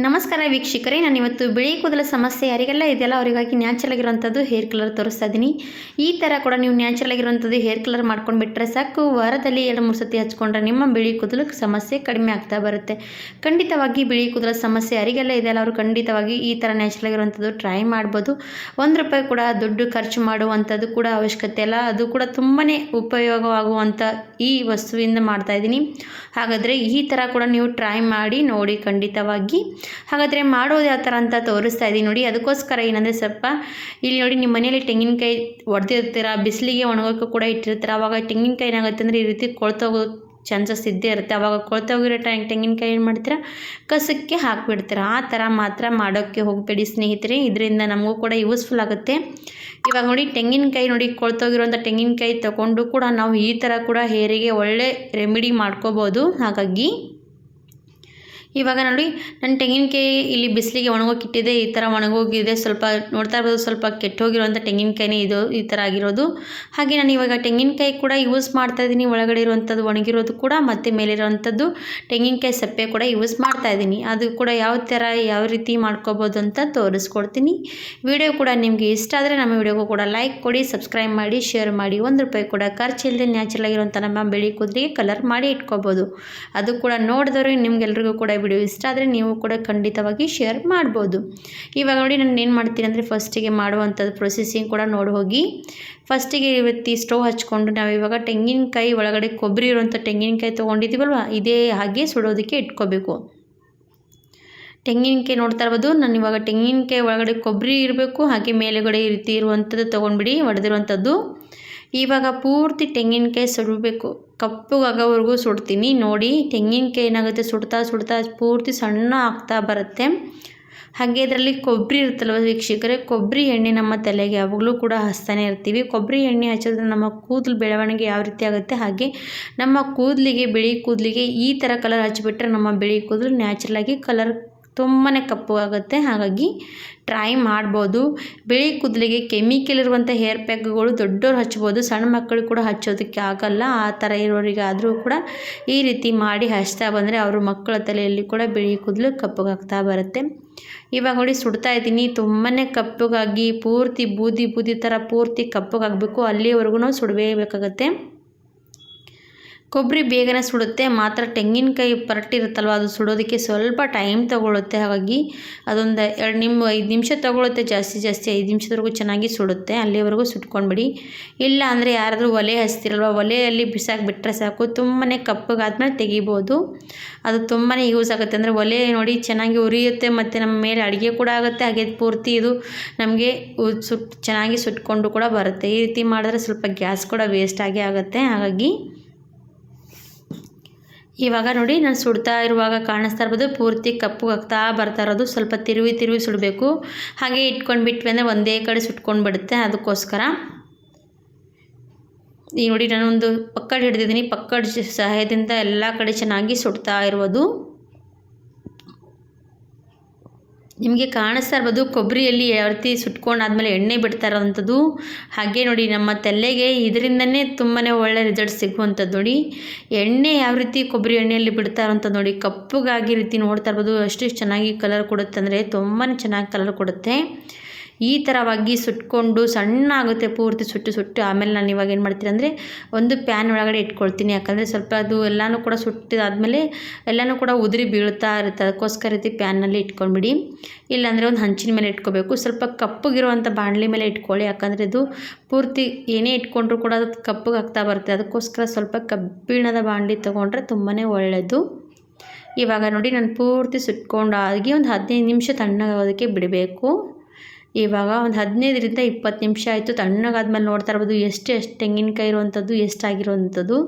ನಮಸ್ಕಾರ ವೀಕ್ಷಕರೇ, ನಾನು ಇವತ್ತು ಬಿಳಿ ಕೂದಲ ಸಮಸ್ಯೆ ಯಾರಿಗೆಲ್ಲ ಇದೆಯಲ್ಲ ಅವರಿಗಾಗಿ ನ್ಯಾಚುರಲ್ ಆಗಿರುವಂಥದ್ದು ಹೇರ್ ಕಲರ್ ತೋರಿಸ್ತಾ ಇದ್ದೀನಿ. ಈ ಥರ ಕೂಡ ನೀವು ನ್ಯಾಚುರಲ್ ಆಗಿರುವಂಥದ್ದು ಹೇರ್ ಕಲರ್ ಮಾಡ್ಕೊಂಡು ಬಿಟ್ಟರೆ ಸಾಕು, ವಾರದಲ್ಲಿ ಎರಡು, ಮೂರು ಸತಿ ಹಚ್ಕೊಂಡ್ರೆ ನಿಮ್ಮ ಬಿಳಿ ಕೂದಲು ಸಮಸ್ಯೆ ಕಡಿಮೆ ಆಗ್ತಾ ಬರುತ್ತೆ. ಖಂಡಿತವಾಗಿ ಬಿಳಿ ಕೂದಲ ಸಮಸ್ಯೆ ಯಾರಿಗೆಲ್ಲ ಇದೆಯಲ್ಲ ಅವರು ಖಂಡಿತವಾಗಿ ಈ ಥರ ನ್ಯಾಚುರಲ್ ಆಗಿರುವಂಥದ್ದು ಟ್ರೈ ಮಾಡ್ಬೋದು. ಒಂದು ರೂಪಾಯಿ ಕೂಡ ದುಡ್ಡು ಖರ್ಚು ಮಾಡುವಂಥದ್ದು ಕೂಡ ಅವಶ್ಯಕತೆ ಇಲ್ಲ ಅದು ಕೂಡ ತುಂಬಾ ಉಪಯೋಗವಾಗುವಂಥ ಈ ವಸ್ತುವಿಂದ ಮಾಡ್ತಾ ಇದ್ದೀನಿ. ಹಾಗಾದರೆ ಈ ಥರ ಕೂಡ ನೀವು ಟ್ರೈ ಮಾಡಿ ನೋಡಿ ಖಂಡಿತವಾಗಿ. ಹಾಗಾದರೆ ಮಾಡೋದು ಯಾವ ಥರ ಅಂತ ತೋರಿಸ್ತಾ ಇದ್ದೀನಿ. ನೋಡಿ, ಅದಕ್ಕೋಸ್ಕರ ಏನಂದರೆ ಸ್ವಲ್ಪ ಇಲ್ಲಿ ನೋಡಿ, ನಿಮ್ಮ ಮನೆಯಲ್ಲಿ ತೆಂಗಿನಕಾಯಿ ಒಡೆದಿರ್ತೀರ, ಬಿಸಿಲಿಗೆ ಒಣಗೋಕ್ಕೂ ಕೂಡ ಇಟ್ಟಿರ್ತೀರ ಆವಾಗ ತೆಂಗಿನಕಾಯಿ ಏನಾಗುತ್ತೆ ಅಂದರೆ ಈ ರೀತಿ ಕೊಳ್ತೋಗೋ ಚಾನ್ಸಸ್ ಇದ್ದೇ ಇರುತ್ತೆ. ಅವಾಗ ಕೊಳ್ತೋಗಿರೋ ಟೈಮ್ ತೆಂಗಿನಕಾಯಿ ಏನು ಮಾಡ್ತೀರಾ? ಕಸಕ್ಕೆ ಹಾಕಿಬಿಡ್ತೀರ. ಆ ಥರ ಮಾತ್ರ ಮಾಡೋಕ್ಕೆ ಹೋಗಬೇಡಿ ಸ್ನೇಹಿತರೆ. ಇದರಿಂದ ನಮಗೂ ಕೂಡ ಯೂಸ್ಫುಲ್ ಆಗುತ್ತೆ. ಇವಾಗ ನೋಡಿ, ತೆಂಗಿನಕಾಯಿ ನೋಡಿ ಕೊಳ್ತೋಗಿರೋಂಥ ತೆಂಗಿನಕಾಯಿ ತಗೊಂಡು ಕೂಡ ನಾವು ಈ ಥರ ಕೂಡ ಹೇರಿಗೆ ಒಳ್ಳೆ ರೆಮಿಡಿ ಮಾಡ್ಕೋಬೋದು. ಹಾಗಾಗಿ ಇವಾಗ ನೋಡಿ ನನ್ನ ತೆಂಗಿನಕಾಯಿ ಇಲ್ಲಿ ಬಿಸಿಲಿಗೆ ಒಣಗೋಗಿಟ್ಟಿದೆ ಈ ಥರ ಒಣಗೋಗಿದೆ, ಸ್ವಲ್ಪ ನೋಡ್ತಾ ಇರ್ಬೋದು, ಸ್ವಲ್ಪ ಕೆಟ್ಟೋಗಿರುವಂಥ ತೆಂಗಿನಕಾಯಿನೇ ಇದು, ಈ ಥರ ಆಗಿರೋದು. ಹಾಗೆ ನಾನು ಇವಾಗ ತೆಂಗಿನಕಾಯಿ ಕೂಡ ಯೂಸ್ ಮಾಡ್ತಾ ಇದ್ದೀನಿ, ಒಳಗಡೆ ಇರುವಂಥದ್ದು ಒಣಗಿರೋದು ಕೂಡ, ಮತ್ತು ಮೇಲಿರೋವಂಥದ್ದು ತೆಂಗಿನಕಾಯಿ ಸಪ್ಪೆ ಕೂಡ ಯೂಸ್ ಮಾಡ್ತಾ ಇದ್ದೀನಿ. ಅದು ಕೂಡ ಯಾವ ಥರ ಯಾವ ರೀತಿ ಮಾಡ್ಕೋಬೋದು ಅಂತ ತೋರಿಸ್ಕೊಡ್ತೀನಿ. ವಿಡಿಯೋ ಕೂಡ ನಿಮಗೆ ಇಷ್ಟ ಆದರೆ ನಮ್ಮ ವಿಡಿಯೋಗೂ ಕೂಡ ಲೈಕ್ ಕೊಡಿ ಸಬ್ಸ್ಕ್ರೈಬ್ ಮಾಡಿ ಶೇರ್ ಮಾಡಿ, ಒಂದು ರೂಪಾಯಿ ಕೂಡ ಖರ್ಚಿಲ್ಲದೆ ನ್ಯಾಚುರಲ್ ಆಗಿರುವಂಥ ನಮ್ಮ ಬೆಳಿ ಕೂದಲಿಗೆ ಕಲರ್ ಮಾಡಿ ಇಟ್ಕೋಬೋದು. ಅದು ಕೂಡ ನೋಡಿದವ್ರಿಗೆ ನಿಮ್ಗೆಲ್ರಿಗೂ ಕೂಡ ವಿಡಿಯೋ ಇಷ್ಟ ಆದರೆ ನೀವು ಕೂಡ ಖಂಡಿತವಾಗಿ ಶೇರ್ ಮಾಡ್ಬೋದು. ಇವಾಗ ನೋಡಿ ನಾನು ಏನು ಮಾಡ್ತೀನಿ ಅಂದರೆ ಫಸ್ಟಿಗೆ ಮಾಡುವಂಥದ್ದು ಪ್ರೊಸೆಸಿಂಗ್ ಕೂಡ ನೋಡಿ ಹೋಗಿ. ಫಸ್ಟಿಗೆ ಇವತ್ತಿ ಸ್ಟವ್ ಹಚ್ಕೊಂಡು ನಾವು ಇವಾಗ ತೆಂಗಿನಕಾಯಿ ಒಳಗಡೆ ಕೊಬ್ಬರಿ ಇರುವಂಥ ತೆಂಗಿನಕಾಯಿ ತೊಗೊಂಡಿದ್ದೀವಲ್ವ? ಇದೇ ಹಾಗೆ ಸುಡೋದಕ್ಕೆ ಇಟ್ಕೋಬೇಕು. ತೆಂಗಿನಕಾಯಿ ನೋಡ್ತಾ ಇರ್ಬೋದು. ನಾನು ಇವಾಗ ತೆಂಗಿನಕಾಯಿ ಒಳಗಡೆ ಕೊಬ್ಬರಿ ಇರಬೇಕು, ಹಾಗೆ ಮೇಲುಗಡೆ ಈ ರೀತಿ ಇರುವಂಥದ್ದು ತೊಗೊಂಡ್ಬಿಡಿ ಹೊಡೆದಿರುವಂಥದ್ದು ಇವಾಗ ಪೂರ್ತಿ ತೆಂಗಿನಕಾಯಿ ಸುಡಬೇಕು. ಕಪ್ಪಗಾಗೋವರೆಗೂ ಸುಡ್ತೀನಿ. ನೋಡಿ, ತೆಂಗಿನಕಾಯಿ ಏನಾಗುತ್ತೆ? ಸುಡ್ತಾ ಸುಡ್ತಾ ಪೂರ್ತಿ ಸಣ್ಣ ಆಗ್ತಾ ಬರುತ್ತೆ. ಹಾಗೆ ಇದರಲ್ಲಿ ಕೊಬ್ಬರಿ ಇರುತ್ತಲ್ವ ವೀಕ್ಷಕರೇ? ಕೊಬ್ಬರಿ ಎಣ್ಣೆ ನಮ್ಮ ತಲೆಗೆ ಯಾವಾಗಲೂ ಕೂಡ ಹಚ್ತಾನೆ ಇರ್ತೀವಿ. ಕೊಬ್ಬರಿ ಎಣ್ಣೆ ಹಚ್ಚೋದ್ರೆ ನಮ್ಮ ಕೂದಲು ಬೆಳವಣಿಗೆ ಯಾವ ರೀತಿ ಆಗುತ್ತೆ? ಹಾಗೆ ನಮ್ಮ ಕೂದಲಿಗೆ, ಬಿಳಿ ಕೂದಲಿಗೆ ಈ ಥರ ಕಲರ್ ಹಚ್ಚಿಬಿಟ್ರೆ ನಮ್ಮ ಬಿಳಿ ಕೂದಲು ನ್ಯಾಚುರಲಾಗಿ ಕಲರ್ ತುಂಬಾ ಕಪ್ಪು ಆಗುತ್ತೆ. ಹಾಗಾಗಿ ಟ್ರೈ ಮಾಡ್ಬೋದು. ಬಿಳಿ ಕೂದಲಿಗೆ ಕೆಮಿಕಲ್ ಇರುವಂಥ ಹೇರ್ ಪ್ಯಾಕ್ಗಳು ದೊಡ್ಡವ್ರು ಹಚ್ಬೋದು. ಸಣ್ಣ ಮಕ್ಕಳು ಕೂಡ ಹಚ್ಚೋದಕ್ಕೆ ಆಗಲ್ಲ. ಆ ಥರ ಇರೋರಿಗೆ ಆದರೂ ಕೂಡ ಈ ರೀತಿ ಮಾಡಿ ಹಚ್ತಾ ಬಂದರೆ ಅವರು ಮಕ್ಕಳ ತಲೆಯಲ್ಲಿ ಕೂಡ ಬಿಳಿ ಕೂದಲು ಕಪ್ಪಗಾಗ್ತಾ ಬರುತ್ತೆ. ಇವಾಗ ನೋಡಿ ಸುಡ್ತಾ ಇದ್ದೀನಿ. ತುಂಬಾ ಕಪ್ಪಗಾಗಿ ಪೂರ್ತಿ ಬೂದಿ ಬೂದಿ ಥರ ಪೂರ್ತಿ ಕಪ್ಪಗಾಗಬೇಕು. ಅಲ್ಲಿವರೆಗೂ ಸುಡಬೇಕಾಗತ್ತೆ. ಕೊಬ್ಬರಿ ಬೇಗನೆ ಸುಡುತ್ತೆ, ಮಾತ್ರ ತೆಂಗಿನಕಾಯಿ ಪರಟ್ಟಿರುತ್ತಲ್ವ ಅದು ಸುಡೋದಕ್ಕೆ ಸ್ವಲ್ಪ ಟೈಮ್ ತೊಗೊಳುತ್ತೆ. ಹಾಗಾಗಿ ಅದೊಂದು ಎರಡು ನಿಮ್ಮ ಐದು ನಿಮಿಷ ತೊಗೊಳುತ್ತೆ, ಜಾಸ್ತಿ ಜಾಸ್ತಿ ಐದು ನಿಮಿಷದವರೆಗೂ ಚೆನ್ನಾಗಿ ಸುಡುತ್ತೆ. ಅಲ್ಲಿವರೆಗೂ ಸುಟ್ಕೊಂಡ್ಬಿಡಿ. ಇಲ್ಲ ಅಂದರೆ ಯಾರಾದರೂ ಒಲೆ ಹಚ್ತಿರಲ್ವ, ಒಲೆಯಲ್ಲಿ ಬಿಸಾಕಿಬಿಟ್ರೆ ಸಾಕು ತುಂಬಾ ಕಪ್ಪಗಾದ್ಮೇಲೆ ತೆಗಿಬೋದು. ಅದು ತುಂಬಾ ಯೂಸ್ ಆಗುತ್ತೆ. ಅಂದರೆ ಒಲೆ ನೋಡಿ ಚೆನ್ನಾಗಿ ಉರಿಯುತ್ತೆ, ಮತ್ತು ನಮ್ಮ ಮೇಲೆ ಅಡುಗೆ ಕೂಡ ಆಗುತ್ತೆ. ಹಾಗೆ ಪೂರ್ತಿ ಇದು ನಮಗೆ ಸುಟ್, ಚೆನ್ನಾಗಿ ಸುಟ್ಕೊಂಡು ಕೂಡ ಬರುತ್ತೆ. ಈ ರೀತಿ ಮಾಡಿದ್ರೆ ಸ್ವಲ್ಪ ಗ್ಯಾಸ್ ಕೂಡ ವೇಸ್ಟ್ ಆಗೇ ಆಗುತ್ತೆ. ಹಾಗಾಗಿ ಇವಾಗ ನೋಡಿ, ನಾನು ಸುಡ್ತಾ ಇರುವಾಗ ಕಾಣಿಸ್ತಾ ಇರ್ಬೋದು, ಪೂರ್ತಿ ಕಪ್ಪು ಆಗ್ತಾ ಬರ್ತಾ ಇರೋದು. ಸ್ವಲ್ಪ ತಿರುವಿ ತಿರುವಿ ಸುಡಬೇಕು. ಹಾಗೆ ಇಟ್ಕೊಂಡು ಬಿಟ್ವಿ ಅಂದರೆ ಒಂದೇ ಕಡೆ ಸುಟ್ಕೊಂಡು ಬಿಡುತ್ತೆ ಅದಕ್ಕೋಸ್ಕರ. ಈ ನೋಡಿ, ನಾನೊಂದು ಪಕ್ಕಡ್ ಹಿಡಿದಿದ್ದೀನಿ. ಪಕ್ಕಡ ಸಹಾಯದಿಂದ ಎಲ್ಲ ಕಡೆ ಚೆನ್ನಾಗಿ ಸುಡ್ತಾ ಇರ್ಬೋದು ನಿಮಗೆ ಕಾಣಿಸ್ತಾ ಇರ್ಬೋದು ಕೊಬ್ಬರಿಯಲ್ಲಿ ಯಾವ ರೀತಿ ಸುಟ್ಕೊಂಡಾದ್ಮೇಲೆ ಎಣ್ಣೆ ಬಿಡ್ತಾ ಇರೋವಂಥದ್ದು ಹಾಗೆ ನೋಡಿ, ನಮ್ಮ ತಲೆಗೆ ಇದರಿಂದನೇ ತುಂಬಾ ಒಳ್ಳೆ ರಿಸಲ್ಟ್ ಸಿಗುವಂಥದ್ದು ನೋಡಿ. ಎಣ್ಣೆ ಯಾವ ರೀತಿ ಕೊಬ್ಬರಿ ಎಣ್ಣೆಯಲ್ಲಿ ಬಿಡ್ತಾ ಇರೋವಂಥದ್ದು ನೋಡಿ, ಕಪ್ಪಗಾಗಿ ರೀತಿ ನೋಡ್ತಾ ಇರ್ಬೋದು ಅಷ್ಟು ಚೆನ್ನಾಗಿ ಕಲರ್ ಕೊಡುತ್ತೆ ಅಂದರೆ ತುಂಬಾ ಚೆನ್ನಾಗಿ ಕಲರ್ ಕೊಡುತ್ತೆ. ಈ ಥರವಾಗಿ ಸುಟ್ಕೊಂಡು ಸಣ್ಣ ಆಗುತ್ತೆ ಪೂರ್ತಿ ಸುಟ್ಟು ಸುಟ್ಟು, ಆಮೇಲೆ ನಾನು ಇವಾಗ ಏನು ಮಾಡ್ತೀನಿ ಅಂದರೆ ಒಂದು ಪ್ಯಾನ್ ಒಳಗಡೆ ಇಟ್ಕೊಳ್ತೀನಿ. ಯಾಕಂದರೆ ಸ್ವಲ್ಪ ಅದು ಎಲ್ಲನೂ ಕೂಡ ಸುಟ್ಟಿದಾದಮೇಲೆ ಎಲ್ಲನೂ ಕೂಡ ಉದುರಿ ಬೀಳ್ತಾ ಇರುತ್ತೆ. ಅದಕ್ಕೋಸ್ಕರ ರೀತಿ ಪ್ಯಾನಲ್ಲಿ ಇಟ್ಕೊಂಡ್ಬಿಡಿ. ಇಲ್ಲಾಂದರೆ ಒಂದು ಹಂಚಿನ ಮೇಲೆ ಇಟ್ಕೋಬೇಕು. ಸ್ವಲ್ಪ ಕಪ್ಪಗಿರುವಂಥ ಬಾಣಲಿ ಮೇಲೆ ಇಟ್ಕೊಳ್ಳಿ. ಯಾಕಂದರೆ ಇದು ಪೂರ್ತಿ ಏನೇ ಇಟ್ಕೊಂಡ್ರೂ ಕೂಡ ಅದು ಕಪ್ಪಗೆ ಆಗ್ತಾ ಬರುತ್ತೆ. ಅದಕ್ಕೋಸ್ಕರ ಸ್ವಲ್ಪ ಕಬ್ಬಿಣದ ಬಾಣಲಿ ತೊಗೊಂಡ್ರೆ ತುಂಬಾ ಒಳ್ಳೆಯದು ಇವಾಗ ನೋಡಿ, ನಾನು ಪೂರ್ತಿ ಸುಟ್ಕೊಂಡಾಗಿ ಒಂದು ಹದಿನೈದು ನಿಮಿಷ ತಣ್ಣಗೋದಕ್ಕೆ ಬಿಡಬೇಕು. ಇವಾಗ ಒಂದು ಹದಿನೈದರಿಂದ ಇಪ್ಪತ್ತು ನಿಮಿಷ ಆಯಿತು. ತಣ್ಣಗಾದ್ಮೇಲೆ ನೋಡ್ತಾ ಇರ್ಬೋದು. ಎಷ್ಟು ಎಷ್ಟು ತೆಂಗಿನಕಾಯಿ ಇರುವಂಥದ್ದು ಎಷ್ಟಾಗಿರುವಂಥದ್ದು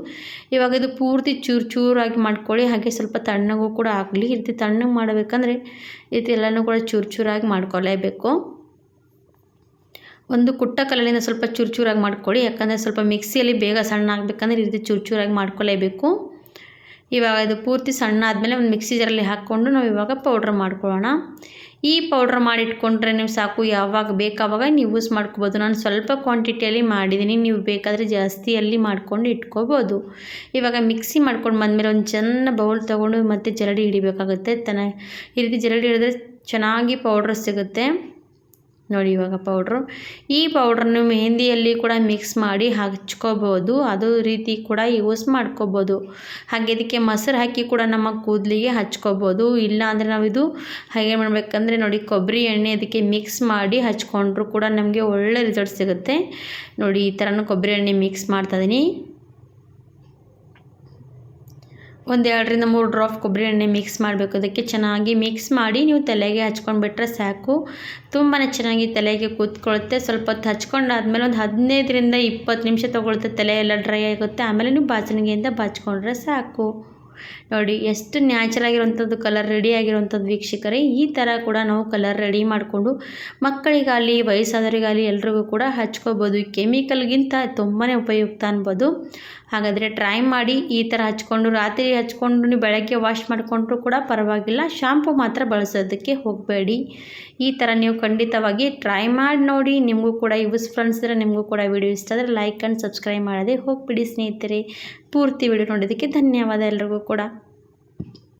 ಇವಾಗ ಇದು ಪೂರ್ತಿ ಚೂರು ಚೂರಾಗಿ ಮಾಡ್ಕೊಳ್ಳಿ. ಹಾಗೆ ಸ್ವಲ್ಪ ತಣ್ಣಗೂ ಕೂಡ ಆಗಲಿ. ಈ ರೀತಿ ತಣ್ಣಗೆ ಮಾಡಬೇಕಂದ್ರೆ ಈ ಎಲ್ಲನೂ ಕೂಡ ಚೂರು ಚೂರಾಗಿ ಮಾಡ್ಕೊಳ್ಳೇಬೇಕು ಒಂದು ಕುಟ್ಟ ಕಲ್ಲಿಂದ ಸ್ವಲ್ಪ ಚೂರು ಚೂರಾಗಿ ಮಾಡ್ಕೊಳ್ಳಿ. ಯಾಕಂದರೆ ಸ್ವಲ್ಪ ಮಿಕ್ಸಿಯಲ್ಲಿ ಬೇಗ ಸಣ್ಣ ಆಗಬೇಕಂದ್ರೆ ಈ ರೀತಿ ಚೂರು ಚೂರಾಗಿ ಮಾಡ್ಕೊಳ್ಳೇಬೇಕು ಇವಾಗ ಇದು ಪೂರ್ತಿ ಸಣ್ಣ ಆದಮೇಲೆ ಒಂದು ಮಿಕ್ಸಿ ಜರಲ್ಲಿ ಹಾಕ್ಕೊಂಡು ನಾವು ಇವಾಗ ಪೌಡ್ರ್ ಮಾಡ್ಕೊಳ್ಳೋಣ. ಈ ಪೌಡ್ರ್ ಮಾಡಿಟ್ಕೊಂಡ್ರೆ ನೀವು ಸಾಕು, ಯಾವಾಗ ಬೇಕಾವಾಗ ನೀವು ಯೂಸ್ ಮಾಡ್ಕೋಬೋದು. ನಾನು ಸ್ವಲ್ಪ ಕ್ವಾಂಟಿಟಿಯಲ್ಲಿ ಮಾಡಿದ್ದೀನಿ, ನೀವು ಬೇಕಾದರೆ ಜಾಸ್ತಿಯಲ್ಲಿ ಮಾಡ್ಕೊಂಡು ಇಟ್ಕೋಬೋದು. ಇವಾಗ ಮಿಕ್ಸಿ ಮಾಡ್ಕೊಂಡು ಬಂದಮೇಲೆ ಒಂದು ಚೆನ್ನ ಬೌಲ್ ತೊಗೊಂಡು ಮತ್ತೆ ಜರಡಿ ಹಿಡಿಬೇಕಾಗುತ್ತೆ. ತನ ಈ ರೀತಿ ಜರಡಿ ಹಿಡಿದ್ರೆ ಚೆನ್ನಾಗಿ ಪೌಡ್ರ್ ಸಿಗುತ್ತೆ. ನೋಡಿ ಇವಾಗ ಪೌಡ್ರು ಈ ಪೌಡ್ರನ್ನು ಮೆಹಂದಿಯಲ್ಲಿ ಕೂಡ ಮಿಕ್ಸ್ ಮಾಡಿ ಹಚ್ಕೋಬೋದು. ಅದು ರೀತಿ ಕೂಡ ಯೂಸ್ ಮಾಡ್ಕೋಬೋದು. ಹಾಗೆ ಇದಕ್ಕೆ ಮೊಸರು ಹಾಕಿ ಕೂಡ ನಮ್ಮ ಕೂದಲಿಗೆ ಹಚ್ಕೋಬೋದು. ಇಲ್ಲ ಅಂದರೆ ನಾವು ಇದು ಹಾಗೆ ಮಾಡಬೇಕಂದ್ರೆ ನೋಡಿ ಕೊಬ್ಬರಿ ಎಣ್ಣೆ ಅದಕ್ಕೆ ಮಿಕ್ಸ್ ಮಾಡಿ ಹಚ್ಕೊಂಡ್ರು ಕೂಡ ನಮಗೆ ಒಳ್ಳೆ ರಿಸಲ್ಟ್ ಸಿಗುತ್ತೆ. ನೋಡಿ ಈ ಥರನೂ ಕೊಬ್ಬರಿ ಎಣ್ಣೆ ಮಿಕ್ಸ್ ಮಾಡ್ತಾಯಿದ್ದೀನಿ ಒಂದು ಎರಡರಿಂದ ಮೂರು ಡ್ರಾಪ್ ಕೊಬ್ಬರಿ ಎಣ್ಣೆ ಮಿಕ್ಸ್ ಮಾಡಬೇಕು. ಅದಕ್ಕೆ ಚೆನ್ನಾಗಿ ಮಿಕ್ಸ್ ಮಾಡಿ ನೀವು ತಲೆಗೆ ಹಚ್ಕೊಂಡ್ಬಿಟ್ರೆ ಸಾಕು. ತುಂಬಾ ಚೆನ್ನಾಗಿ ತಲೆಗೆ ಕೂತ್ಕೊಳ್ಳುತ್ತೆ ಸ್ವಲ್ಪ ಹೊತ್ತು ಹಚ್ಕೊಂಡಾದ್ಮೇಲೆ ಒಂದು ಹದಿನೈದರಿಂದ ಇಪ್ಪತ್ತು ನಿಮಿಷ ತೊಗೊಳುತ್ತೆ ತಲೆ ಎಲ್ಲ ಡ್ರೈ ಆಗುತ್ತೆ. ಆಮೇಲೆ ನೀವು ಬಾಚಣಿಗೆಯಿಂದ ಬಾಚ್ಕೊಂಡ್ರೆ ಸಾಕು. ನೋಡಿ, ಎಷ್ಟು ನ್ಯಾಚುರಲ್ ಆಗಿರುವಂಥದ್ದು ಕಲರ್ ರೆಡಿ ಆಗಿರುವಂಥದ್ದು ವೀಕ್ಷಕರೇ, ಈ ಥರ ಕೂಡ ನಾವು ಕಲರ್ ರೆಡಿ ಮಾಡಿಕೊಂಡು ಮಕ್ಕಳಿಗಾಗಲಿ, ವಯಸ್ಸಾದವರಿಗಾಗಲಿ ಎಲ್ರಿಗೂ ಕೂಡ ಹಚ್ಕೋಬೋದು. ಕೆಮಿಕಲ್ಗಿಂತ ತುಂಬಾ ಉಪಯುಕ್ತ ಅನ್ಬೋದು. ಹಾಗಾದರೆ ಟ್ರೈ ಮಾಡಿ, ಈ ಥರ ಹಚ್ಕೊಂಡು, ರಾತ್ರಿ ಹಚ್ಕೊಂಡು ಬೆಳಗ್ಗೆ ವಾಶ್ ಮಾಡಿಕೊಂಡ್ರೂ ಕೂಡ ಪರವಾಗಿಲ್ಲ. ಶಾಂಪು ಮಾತ್ರ ಬಳಸೋದಕ್ಕೆ ಹೋಗಬೇಡಿ. ಈ ಥರ ನೀವು ಖಂಡಿತವಾಗಿ ಟ್ರೈ ಮಾಡಿ ನೋಡಿ. ನಿಮಗೂ ಕೂಡ ಯೂಸ್ಫುಲ್ ಅನಿಸಿದ್ರೆ ನಿಮಗೂ ಕೂಡ ವಿಡಿಯೋ ಇಷ್ಟ ಆದರೆ ಲೈಕ್ ಆ್ಯಂಡ್ ಸಬ್ಸ್ಕ್ರೈಬ್ ಮಾಡದೆ ಹೋಗಿಬಿಡಿ ಸ್ನೇಹಿತರೆ. ಪೂರ್ತಿ ವಿಡಿಯೋ ನೋಡಿದ್ದಕ್ಕೆ ಧನ್ಯವಾದ ಎಲ್ರಿಗೂ ಕೂಡ.